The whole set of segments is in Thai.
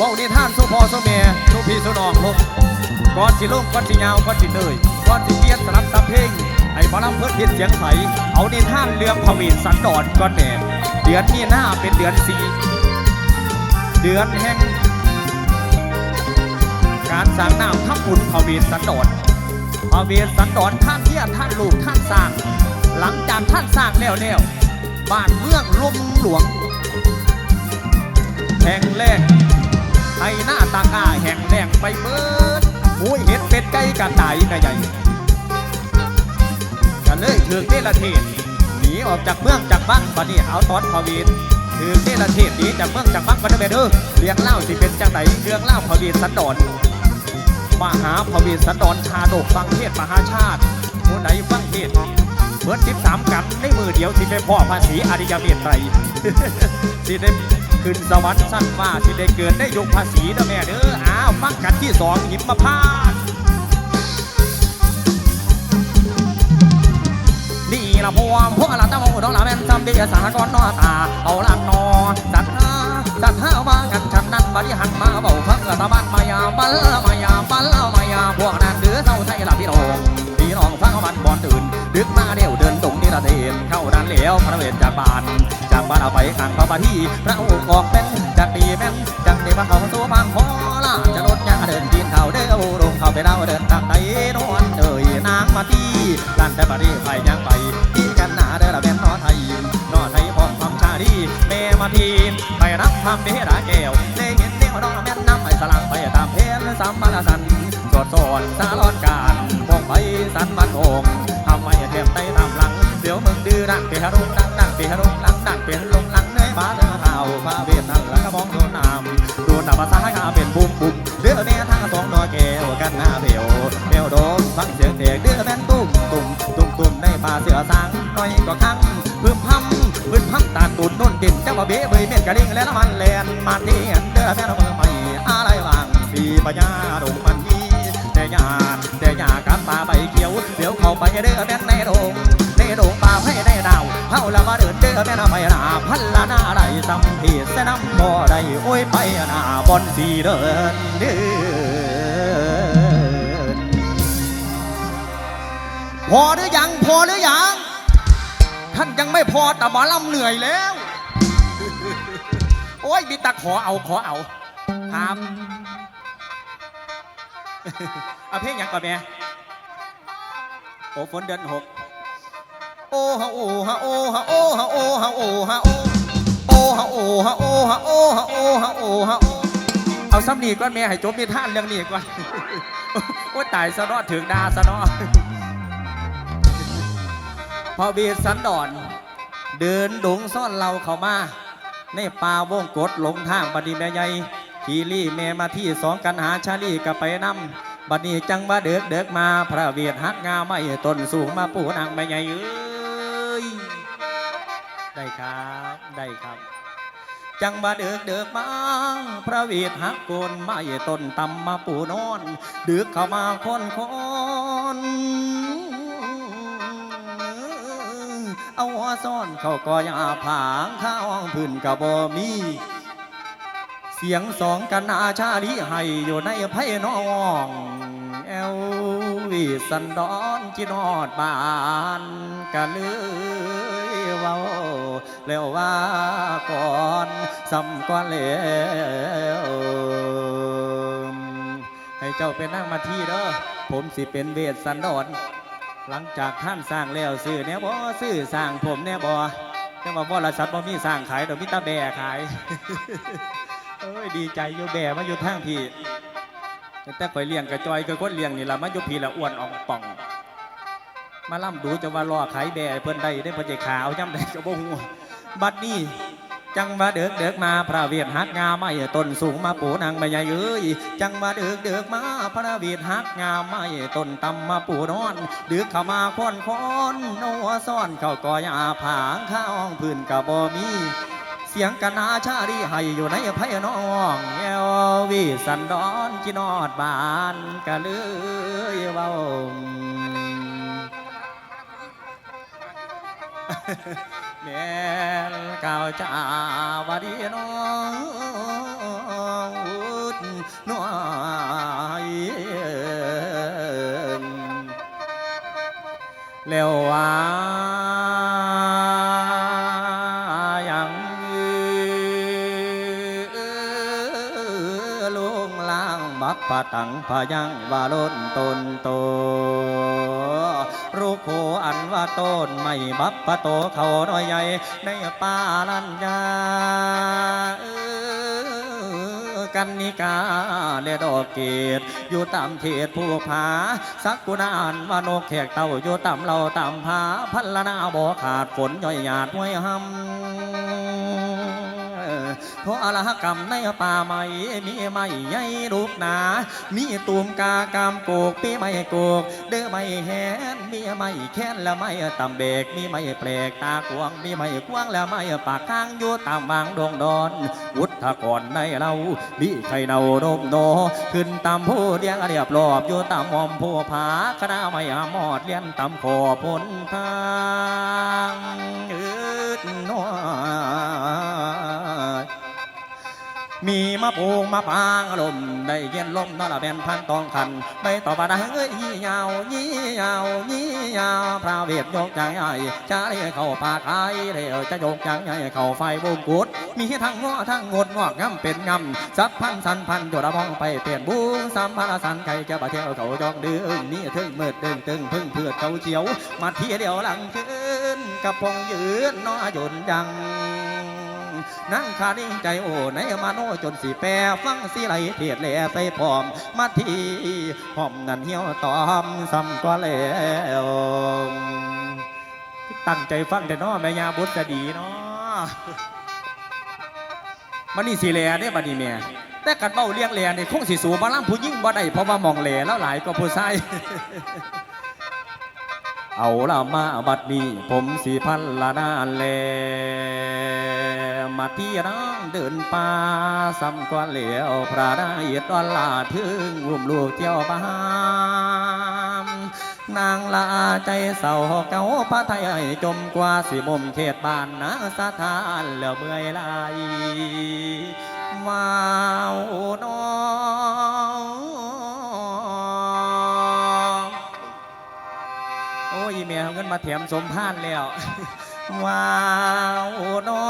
ว้านิท่านสู่พ่อสู่แม่สู่พี่สู่น้องลูกก่อนสิลงก่อนสิยาก่อนสิเหนื่อยก่อนสิเปียนสลับซับเพลงให้หมอลำเพิ่นเพียนเสียงใสเอานิท่านเรื่องพระเวทสันดรก่อนแหนเดือนมีหน้าเป็นเดือนสีเดือนแห่งการสร้างน้ำทับบุญพระเวทสันดรพระเวทสันดรท่านเทียท่านลูกท่านสร้าง หลังจากท่านสร้างแล้วแล้วบ้านเมืองลุ่มหลวงแห่งแรก ไทยหน้าตากาแห่งแรงไปเบิดหมูเห็ดเป็ดไก่กระต่ายกระใหญ่กันเลยถือเทละเทศหนีออกจากเมืองจากบ้านบัดนี้เอาตอนพระเวทถือเทละเทศหนีจากเมืองจากบ้านบัดนี้เด้อเรียงเล่าสิเป็นจังไหนเรื่องเล่าพระเวทสันดรมหาพระเวสสันดรชาดกฟังเทศมหาชาติผู้ใดฟังเทศเบิดสิบสามกันในมือเดียวสิได้พ่อภาษีอริยเมตไตรสิได้ ขึ้นสวรรค์สั้นฟ้าสิได้เกิดได้ยกภาษีเด้อแม่เด้ออ้าวฟังกันที่สองหิมมาพานต์นี่ละพวงพวกละตะโมดองละแม่นจำเดียสากรนอตาเอาลังนอสัตหาสัตหาว่ากันฉันนั้นบริหันมาเบาพักตะบ้านมายาบัลมายาบัลมายาพวกนั้นเดือเศร้าไทยละพี่น้องพี่น้องฟังมันบอนตื่นดึกมาเดี่ยวเดินตรงนี้ละเทนเข้า เหลียวพระเวทจากบ้าน จากบ้านเอาไปข้างพระบาทีพระองค์ออกเป็นจากดีแม่นจากดีมาเขาสู่บางขอลาจะรถยาเดินกินเข้าเด้อลงเข้าไปเล่าเดินตามไตนวลเอ่ยนางมาที่ลานแต่บารีไปยังไปที่กันหนาเด้อละแม่นนอไทยนอไทยพร้อมความชาดีแม่มาทีไปรับทำเบดาแก้วได้เห็นเดียวน้องละแม่นน้ำไปสลังไปตามเพลสัมมาลสันสดสอนสารอนการพวกไปสันมัน ดื้อดังเปียรุ่งดังดังเปียรุ่งดังดังเปียลงหลังในบ้านเนื้อขาวพระเวทนั่งแล้วก็มองโดนน้ำดนน้ำภาษาข้าเป็นบุ้มบุ้มเดือแม่ทางสองนอแก้วกันหน้าเปียวเปียวโดมฟังเสียงเด็กเดือแม่นตุ้มตุ้มตุ้มตุ้มในป่าเสือสางน้อยก็คังพึ่มพำพึ่มพำตาตุนนุ่นดินเจ้าบ่เบ้เบยเม็ดกระดิ่งและน้ำมันแลนมาเนียนเดือแม่ละเมือใหม่อะไรวางปีปัญญาดงมันมีแต่ยาแต่ยากับป่าใบเขียวเดี๋ยวเข้าไปเด้อแม่นในดง เฮาละมาเดินเด้อแม่นาไปนาพันละนาไรสัมพีเสนำบ่ได้โอ้ยไปนาบอนสีเดินเดินพอหรือยังพอหรือยังท่านยังไม่พอแต่หมอลำเหนื่อยแล้ว โอ้ยมีตาขอเอาขอเอาครับเอาเพลงหยังก่อนแม่โอ้ฝนเดือนหก โอ้ฮะโอ้ฮะโอ้ฮะโอ้ฮะโอ้ฮะโอ้ฮะโอ้โอ้ฮะโอ้ฮะโอ้ฮะโอ้ฮะโอ้ฮะโอ้ฮะเอาซ้ำนี่ก่อนแม่ให้จบนิทานเรื่องนี้ก่อนโอ้ยตายซะนาะถึงดาซะนาะพอเบียดสันดอน เดินดงซ่อนเราเข้ามาในป่าวงกดหลงทางบัดนี้แม่ใหญ่ขี่ลี่แม่มาที่สองกันหาชาลี่กับไปนำบัดนี้จังว่าเด็กเด็กมา พระเวียดหักงาไม่ต้นสูงมาปูนางไม่ใหญ่เอ้ ได้ครับได้ครับ จังว่าเด็กเด็กมาพระวียดหักโกนไม่ต้นตำมาปูนอนเด็กเข้ามาคนคนเอาหัวซ่อนเขาก็ยาผางข้าวพื้นกะบ่มีเสียงสองกันอาชาลีให้อยู่ในไพ่น้องแอลวิสันดอนจินอดบานกันเลยเว้าแล้วว่าก่อนซ้ำก่อนแล้วให้เจ้าเป็นนั่งมาที่เด้อผมสิเป็นเวสสันดอนหลังจากท่านสร้างแล้วซื้อเนี่ยบ่ซื้อสร้างผมเนี่ยบ่แต่ว่าบ่ละสัตว์บ่มีสร้างขายดอกมิตาแบขายเอ้ยดีใจอยู่แบ่มาอยู่ทางพี่แต่แต่ข่อยเลี้ยงกระจอยคือคนเลี้ยงนี่ละมาอยู่พี่ละอ้วนอ่องป่อง มาล่ำดูจะว่าล่อขายแบ่เพิ่นได้ได้เพิ่นจขาวย่ำได้ก็บ่ฮู้บัดนี้จังว่าเด็กเด็กมาพระเวียดหักงาไม่ต้นสูงมาปูนางไม่ใหญ่เอ้ยจังว่าเด็กเด็กมาพระเวียดหักงาไม่ต้นตำมาปูนอนเดึกเข้ามาค้อนค้อนนัวซ่อนเข้ากอยาผางข้าวพื้นกะบ่มีเสียงกนาชาดีให้อยู่ในไพ่น้องแอววิสันดอนจินอดบานกะเลยเว้า เมลกาวจ้าวดีน้องอุดน้อยเลวว่ายังลุงลางบับปะตังพยังวาลุนตนตน รูโคอันว่าต้นไม่บับปะโตเขาน้อยใหญ่ในป่าลันยากันนิกาเลดอกเกตอยู่ตามเขตผู้ผาสักกุณาอันวานกแขกเต่าอยู่ตามเราตามผาพันละนาบ่ขาดฝนย่อยหยาดห้วยหำ เพราะอรหกรรมในป่าใหม่มีไม่ใหญ่รูปหนา มีตูมกากามโกกปีไม่โกก เด้อไม่แหนมีไม่แค้นและไม่ต่ำเบกมีไม่แปลกตากวงมีไม่กว้างและไม่ปากข้างอยู่ตามวางดงดอนวุฒก่อนในเรามีไข่เนาดมโน ขึ้นตามผู้เดียงเรียบรอบอยู่ตามมอมผู้ผาคณะไม่หมอดเลี้ยนตามขอพนทางอืดน้อ มีมะปูงมะปางลมได้เย็นลมนั่นละเป็นพันตองคันไปต่อปะดังเอ้ยยาวยี่ยาวยี่ยาวพระเวทยกจังใหญ่จะได้เข้าปาไกายเดี๋ยวจะยกจังใหญ่เข้าไฟวงกุดมีทั้งง้อทั้งงดงอกงำเป็นงำสับพันสันพันโยดมองไปเปลี่ยนบุ้งสามพันสันใครจะมาเที่ยวเขาจองดื้อนี่ถึงมืดดึงตึงพึ่งเพื่อเขาเฉียวมาที่เดียวหลังคืนกับพงยืนน้อหยุนยัง นั่งคานิ่งใจโอ้ในมาโนจนสีแปรฟังสีไหลเพียดแหล่ใส่พร้อมมาทีหอมนั่นเหี่ยวตอมซ้ำก็แล้วตั้งใจฟังแต่น้อแม่ยาบุตรจะดีเนาะมันนี่สีแหล่เนี่ยบัดนี้แม่แต่กัดเบ้าเลี้ยงแหล่เนี่ยคงสีสูบาล่ำผู้ยิ่งบ่ได้เพราะว่ามองแหล่แล้วหลายก็ผู้ชายเอาละมาบัดนี้ผมสีพันละนานแล มาที่ร้างเดินป่าซ้ำกว่าเหลียวพระได้ดอลลาถึงอุ้มลูกเที่ยวบ้านนางลาใจเศร้าเก่าพระไทยจมกว่าสิมุมเขตบ้านนาสถานแล้วเมื่อยลายว้าวน้องโอ้ยเมียเอาเงินมาแถมสมพานแล้ว ว้าวน้อ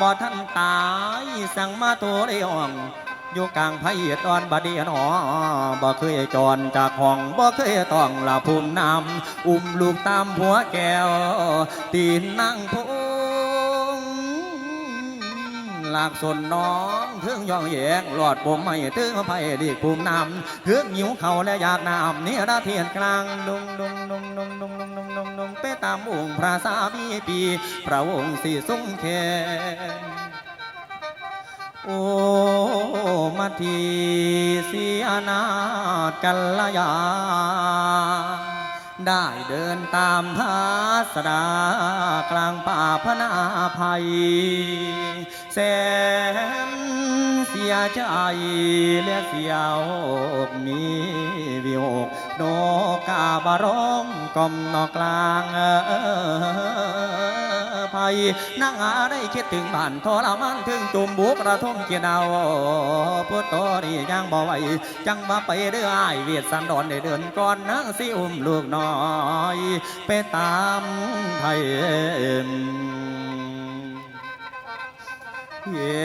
บ่ทันตายสั่งมาตัวเรียงอยู่กลางไผ่ตอนบดเดียนอบ่เคยจรจากห้องบ่เคยต้องละภูมินำอุ้มลูกตามหัวแก้วตีนนั่งผู้ ลากสนน้องเทิงย่องแยงหลอดผมไม่ถึงไผ่ดีภูมินำเทือกหิวเขาและอยากน้ำนี่ระเทียนกลางดงดงดงดงดงดงดงดงดงไปตามองค์พระสามีปีพระองค์สี่ทรงแขนโอ้มาทีสียนาถกัลยาได้เดินตามพาสดากลางป่าพนาภัย แสนเสียใจและเสียวมีวิวกโนกาบาร้องกอมนอกกลางเออภัยนั่งหาได้คิดถึงบ้านทรมานถึงจุ่มบุกระทมเกียดาวพุทโตนี่ยังบ่ไหวจังว่าไปเด้ออ้ายเวียดสันดอนได้เดินก่อนนางสิอุ้มลูกน้อย ไปตามไทย Yeah.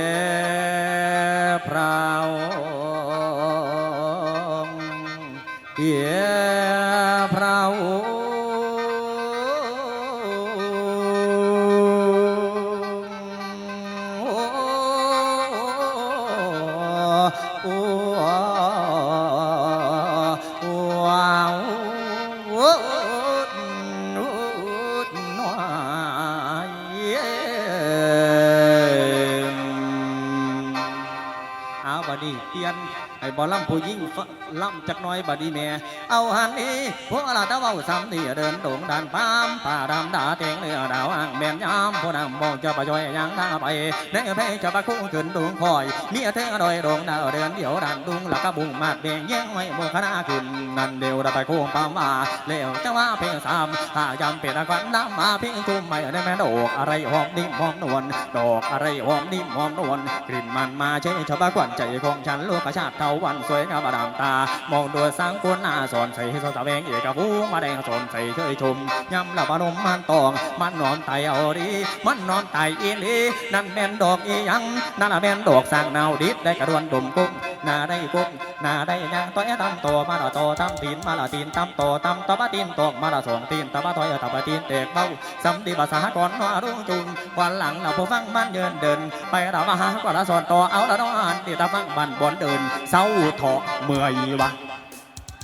ลำผู้ยิ่งฟะล่ำจักน้อยบดนี้แม่เอาหันนี้พวกเราตะเว้าซ้ำนี่เดินโด่งดันปามป่าดำดาเตียงเรือดาวอ่างแม่นยามผู้นำบอกจะประย่อยยังท่าไปในเพจะประคุ้งขึ้นดวงคอยเมียเธอดอยดงดาวเดือนเดี่ยวดันดุงแล้วก็บุงมาดเบ่งแย่งไม่บุคณาขึ้นนั่นเดียวได้ไปคุ้งปามว่าเลี้ยวจะว่าเพลงสามถ้ายำเป็นควันน้ำมาเพลงทุ่มไม่ได้แม่ดอกอะไรหอมนิ่มหอมนวลดอกอะไรหอมนิ่มหอมนวลกลิ่นมันมาเชยชาวบ้านใจของฉันลูกกระชาติเทาวันสวยงามดับตา มองดูสังกุณหน้าสอนใส่สาวแวงเอกภูมาแดงสอนใส่เคยชมยำละบานมมันตอง มันนอนไตเอาดี มันนอนไตอีหลีนั่นแม่นดอกอียังนั่นละแม่นดอกสร้างนาวดิดได้กระดวนดมกุ้ง น้าได้กุ้งหน้าได้ยางต้อยตำโตมาละโตตั้มตีนมาละตีนตั้มโตตั้มตบะตีนตกมาละสองตีนตบะถอยตบะตีนเตกเบ้าสำดีภาษาก่อนว่ารุ่งจุงวันหลังเราผู้ฟังมันเยินเดิน ไปเรามาหาก่อนละสอนต่อเอาละน้องอ่านตีตาฟังบันบอนเดินเศร้าเถาะเมื่อยวะ